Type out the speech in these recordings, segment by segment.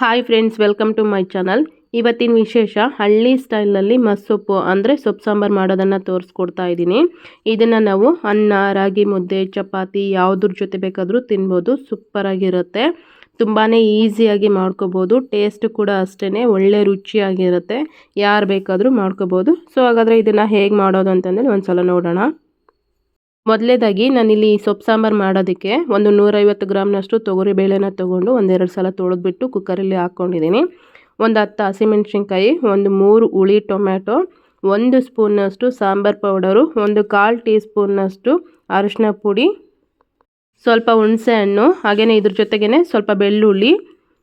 Hi friends welcome to my channel ಇವತ್ತಿನ ವಿಶೇಷ ಹಳ್ಳಿ ಸ್ಟೈಲಲ್ಲಿ ಮಸ್ಸೊಪ್ಪು ಅಂದರೆ ಸೊಪ್ಪು ಸಾಂಬಾರು ಮಾಡೋದನ್ನು ತೋರಿಸ್ಕೊಡ್ತಾ ಇದ್ದೀನಿ. ಇದನ್ನು ನಾವು ಅನ್ನ, ರಾಗಿ ಮುದ್ದೆ, ಚಪಾತಿ ಯಾವುದ್ರ ಜೊತೆ ಬೇಕಾದರೂ ತಿನ್ಬೋದು. ಸೂಪರಾಗಿರುತ್ತೆ ತುಂಬಾ ಈಸಿಯಾಗಿ ಮಾಡ್ಕೋಬೋದು. ಟೇಸ್ಟ್ ಕೂಡ ಅಷ್ಟೇ ಒಳ್ಳೆ ರುಚಿಯಾಗಿರುತ್ತೆ. ಯಾರು ಬೇಕಾದರೂ ಮಾಡ್ಕೋಬೋದು. ಸೊ ಹಾಗಾದರೆ ಇದನ್ನು ಹೇಗೆ ಮಾಡೋದು ಅಂತಂದರೆ ಒಂದು ಸಲ ನೋಡೋಣ. ಮೊದಲೇದಾಗಿ ನಾನಿಲ್ಲಿ ಸೊಪ್ಪು ಸಾಂಬಾರು ಮಾಡೋದಕ್ಕೆ ಒಂದು ನೂರೈವತ್ತು ಗ್ರಾಮ್ನಷ್ಟು ತೊಗರಿ ಬೇಳೆನ ತೊಗೊಂಡು ಒಂದೆರಡು ಸಲ ತೊಳೆದ್ಬಿಟ್ಟು ಕುಕ್ಕರಲ್ಲಿ ಹಾಕ್ಕೊಂಡಿದ್ದೀನಿ. ಒಂದು ಹತ್ತು ಹಸಿಮೆಣ್ಸಿನ್ಕಾಯಿ, ಒಂದು ಮೂರು ಹುಳಿ ಟೊಮ್ಯಾಟೊ, ಒಂದು ಸ್ಪೂನ್ನಷ್ಟು ಸಾಂಬಾರು ಪೌಡರು, ಒಂದು ಕಾಲು ಟೀ ಸ್ಪೂನ್ನಷ್ಟು ಅರಿಶಿನ ಪುಡಿ, ಸ್ವಲ್ಪ ಹುಣಸೆ ಹಣ್ಣು ಹಾಗೆಯೇ ಇದ್ರ ಜೊತೆಗೇ ಸ್ವಲ್ಪ ಬೆಳ್ಳುಳ್ಳಿ,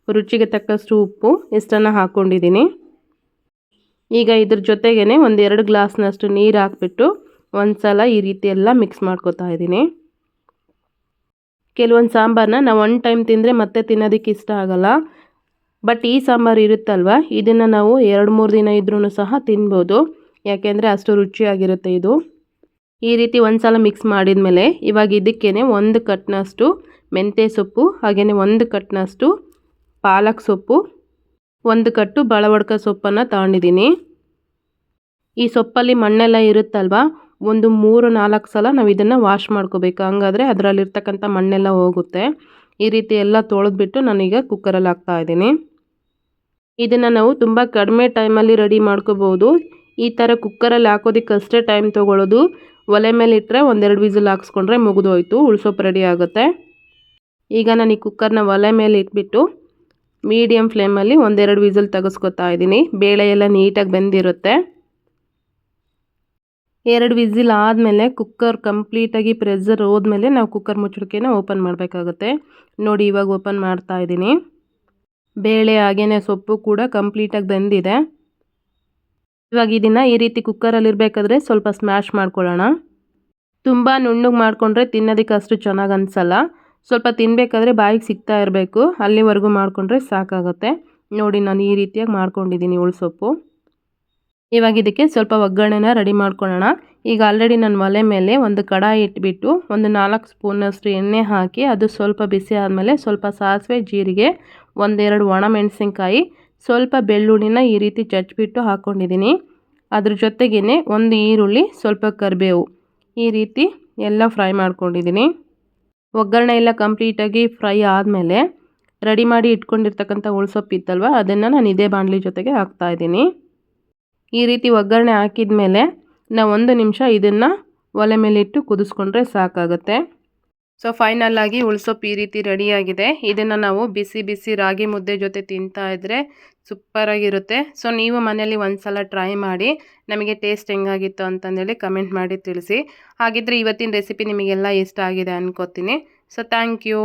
ರುಚಿಗೆ ತಕ್ಕಷ್ಟು ಉಪ್ಪು, ಇಷ್ಟನ್ನು ಹಾಕ್ಕೊಂಡಿದ್ದೀನಿ. ಈಗ ಇದ್ರ ಜೊತೆಗೇ ಒಂದೆರಡು ಗ್ಲಾಸ್ನಷ್ಟು ನೀರು ಹಾಕ್ಬಿಟ್ಟು ಒಂದು ಸಲ ಈ ರೀತಿ ಎಲ್ಲ ಮಿಕ್ಸ್ ಮಾಡ್ಕೋತಾ ಇದ್ದೀನಿ. ಕೆಲವೊಂದು ಸಾಂಬಾರನ್ನ ನಾವು ಒನ್ ಟೈಮ್ ತಿಂದರೆ ಮತ್ತೆ ತಿನ್ನೋದಕ್ಕೆ ಇಷ್ಟ ಆಗಲ್ಲ. ಬಟ್ ಈ ಸಾಂಬಾರು ಇರುತ್ತಲ್ವ? ಇದನ್ನು ನಾವು ಎರಡು, ಮೂರು ದಿನ ಇದ್ರೂ ಸಹ ತಿನ್ಬೋದು. ಯಾಕೆಂದರೆ ಅಷ್ಟು ರುಚಿಯಾಗಿರುತ್ತೆ ಇದು. ಈ ರೀತಿ ಒಂದು ಸಲ ಮಿಕ್ಸ್ ಮಾಡಿದ ಮೇಲೆ ಇವಾಗ ಇದಕ್ಕೇ ಒಂದು ಕಟ್ನಷ್ಟು ಮೆಂತ್ಯ ಸೊಪ್ಪು ಹಾಗೆಯೇ ಒಂದು ಕಟ್ನಷ್ಟು ಪಾಲಕ್ ಸೊಪ್ಪು, ಒಂದು ಕಟ್ಟು ಬಳವಡ್ಕ ಸೊಪ್ಪನ್ನು ತಗೊಂಡಿದ್ದೀನಿ. ಈ ಸೊಪ್ಪಲ್ಲಿ ಮಣ್ಣೆಲ್ಲ ಇರುತ್ತಲ್ವ? ಒಂದು ಮೂರು ನಾಲ್ಕು ಸಲ ನಾವು ಇದನ್ನು ವಾಶ್ ಮಾಡ್ಕೋಬೇಕು. ಹಂಗಾದ್ರೆ ಅದರಲ್ಲಿರ್ತಕ್ಕಂಥ ಮಣ್ಣೆಲ್ಲ ಹೋಗುತ್ತೆ. ಈ ರೀತಿ ಎಲ್ಲ ತೊಳೆದ್ಬಿಟ್ಟು ನಾನೀಗ ಕುಕ್ಕರಲ್ಲಿ ಹಾಕ್ತಾ ಇದ್ದೀನಿ. ಇದನ್ನು ನಾವು ತುಂಬ ಕಡಿಮೆ ಟೈಮಲ್ಲಿ ರೆಡಿ ಮಾಡ್ಕೋಬೋದು ಈ ಥರ ಕುಕ್ಕರಲ್ಲಿ ಹಾಕೋದಕ್ಕೆ ಅಷ್ಟೇ ಟೈಮ್ ತೊಗೊಳ್ಳೋದು ಒಲೆ ಮೇಲೆ ಇಟ್ಟರೆ ಒಂದೆರಡು ವಿಸಲ್ ಹಾಕ್ಸ್ಕೊಂಡ್ರೆ ಮುಗಿದೋಯ್ತು, ಉಳ್ಸೋಪ್ ರೆಡಿ ಆಗುತ್ತೆ. ಈಗ ನಾನು ಈ ಕುಕ್ಕರ್ನ ಒಲೆ ಮೇಲೆ ಇಟ್ಬಿಟ್ಟು ಮೀಡಿಯಮ್ ಫ್ಲೇಮಲ್ಲಿ ಒಂದೆರಡು ವಿಸಲ್ ತೆಗೆಸ್ಕೊತಾ ಇದ್ದೀನಿ. ಬೇಳೆ ಎಲ್ಲ ನೀಟಾಗಿ ಬೆಂದಿರುತ್ತೆ. ಎರಡು ವಿಸಿಲ್ ಆದಮೇಲೆ ಕುಕ್ಕರ್ ಕಂಪ್ಲೀಟಾಗಿ ಪ್ರೆಸರ್ ಹೋದ್ಮೇಲೆ ನಾವು ಕುಕ್ಕರ್ ಮುಚ್ಚಳಿಕೆನ ಓಪನ್ ಮಾಡಬೇಕಾಗುತ್ತೆ. ನೋಡಿ, ಇವಾಗ ಓಪನ್ ಮಾಡ್ತಾ ಇದ್ದೀನಿ. ಬೇಳೆ ಹಾಗೆಯೇ ಸೊಪ್ಪು ಕೂಡ ಕಂಪ್ಲೀಟಾಗಿ ಬೆಂದಿದೆ. ಇವಾಗ ಇದನ್ನು ಈ ರೀತಿ ಕುಕ್ಕರಲ್ಲಿ ಇರಬೇಕಾದ್ರೆ ಸ್ವಲ್ಪ ಸ್ಮ್ಯಾಶ್ ಮಾಡ್ಕೊಳ್ಳೋಣ. ತುಂಬ ನುಣ್ಣಗೆ ಮಾಡಿಕೊಂಡ್ರೆ ತಿನ್ನೋದಕ್ಕೆ ಅಷ್ಟು ಚೆನ್ನಾಗಿ ಅನಿಸಲ್ಲ. ಸ್ವಲ್ಪ ತಿನ್ನಬೇಕಾದ್ರೆ ಬಾಯಿಗೆ ಸಿಗ್ತಾ ಇರಬೇಕು. ಅಲ್ಲಿವರೆಗೂ ಮಾಡಿಕೊಂಡ್ರೆ ಸಾಕಾಗುತ್ತೆ. ನೋಡಿ, ನಾನು ಈ ರೀತಿಯಾಗಿ ಮಾಡ್ಕೊಂಡಿದ್ದೀನಿ ಉಳ್ಸೊಪ್ಪು ಇವಾಗ ಇದಕ್ಕೆ ಸ್ವಲ್ಪ ಒಗ್ಗರಣೆನ ರೆಡಿ ಮಾಡ್ಕೊಳ್ಳೋಣ. ಈಗ ಆಲ್ರೆಡಿ ನಾನು ಒಲೆ ಮೇಲೆ ಒಂದು ಕಡಾಯಿ ಇಟ್ಬಿಟ್ಟು ಒಂದು ನಾಲ್ಕು ಸ್ಪೂನಷ್ಟು ಎಣ್ಣೆ ಹಾಕಿ ಅದು ಸ್ವಲ್ಪ ಬಿಸಿ ಆದಮೇಲೆ ಸ್ವಲ್ಪ ಸಾಸಿವೆ, ಜೀರಿಗೆ, ಒಂದೆರಡು ಒಣಮೆಣಸಿನ್ಕಾಯಿ, ಸ್ವಲ್ಪ ಬೆಳ್ಳುಳ್ಳಿನ ಈ ರೀತಿ ಚಚ್ಚಿಬಿಟ್ಟು ಹಾಕ್ಕೊಂಡಿದ್ದೀನಿ ಅದ್ರ ಜೊತೆಗೇ ಒಂದು ಈರುಳ್ಳಿ, ಸ್ವಲ್ಪ ಕರಿಬೇವು ಈ ರೀತಿ ಎಲ್ಲ ಫ್ರೈ ಮಾಡ್ಕೊಂಡಿದ್ದೀನಿ. ಒಗ್ಗರಣೆ ಎಲ್ಲ ಕಂಪ್ಲೀಟಾಗಿ ಫ್ರೈ ಆದಮೇಲೆ ರೆಡಿ ಮಾಡಿ ಇಟ್ಕೊಂಡಿರ್ತಕ್ಕಂಥ ಉಳ್ಸೊಪ್ಪಿತ್ತಲ್ವ ಅದನ್ನು ನಾನು ಇದೇ ಬಾಣಲಿ ಜೊತೆಗೆ ಹಾಕ್ತಾಯಿದ್ದೀನಿ ಈ ರೀತಿ ಒಗ್ಗರಣೆ ಹಾಕಿದ ಮೇಲೆ ನಾವು ಒಂದು ನಿಮಿಷ ಇದನ್ನು ಒಲೆ ಮೇಲೆ ಇಟ್ಟು ಕುದಿಸ್ಕೊಂಡ್ರೆ ಸಾಕಾಗುತ್ತೆ. ಸೊ ಫೈನಲ್ ಆಗಿ ಉಳ್ಸೊಪ್ಪು ಈ ರೀತಿ ರೆಡಿಯಾಗಿದೆ ಇದನ್ನು ನಾವು ಬಿಸಿ ಬಿಸಿ ರಾಗಿ ಮುದ್ದೆ ಜೊತೆ ತಿಂತಾ ಇದ್ದರೆ ಸೂಪರಾಗಿರುತ್ತೆ ಸೊ ನೀವು ಮನೆಯಲ್ಲಿ ಒಂದು ಸಲ ಟ್ರೈ ಮಾಡಿ, ನಮಗೆ ಟೇಸ್ಟ್ ಹೆಂಗಾಗಿತ್ತು ಅಂತಂದೇಳಿ ಕಮೆಂಟ್ ಮಾಡಿ ತಿಳಿಸಿ. ಹಾಗಿದ್ರೆ ಇವತ್ತಿನ ರೆಸಿಪಿ ನಿಮಗೆಲ್ಲ ಇಷ್ಟ ಆಗಿದೆ ಅನ್ಕೋತೀನಿ. So thank you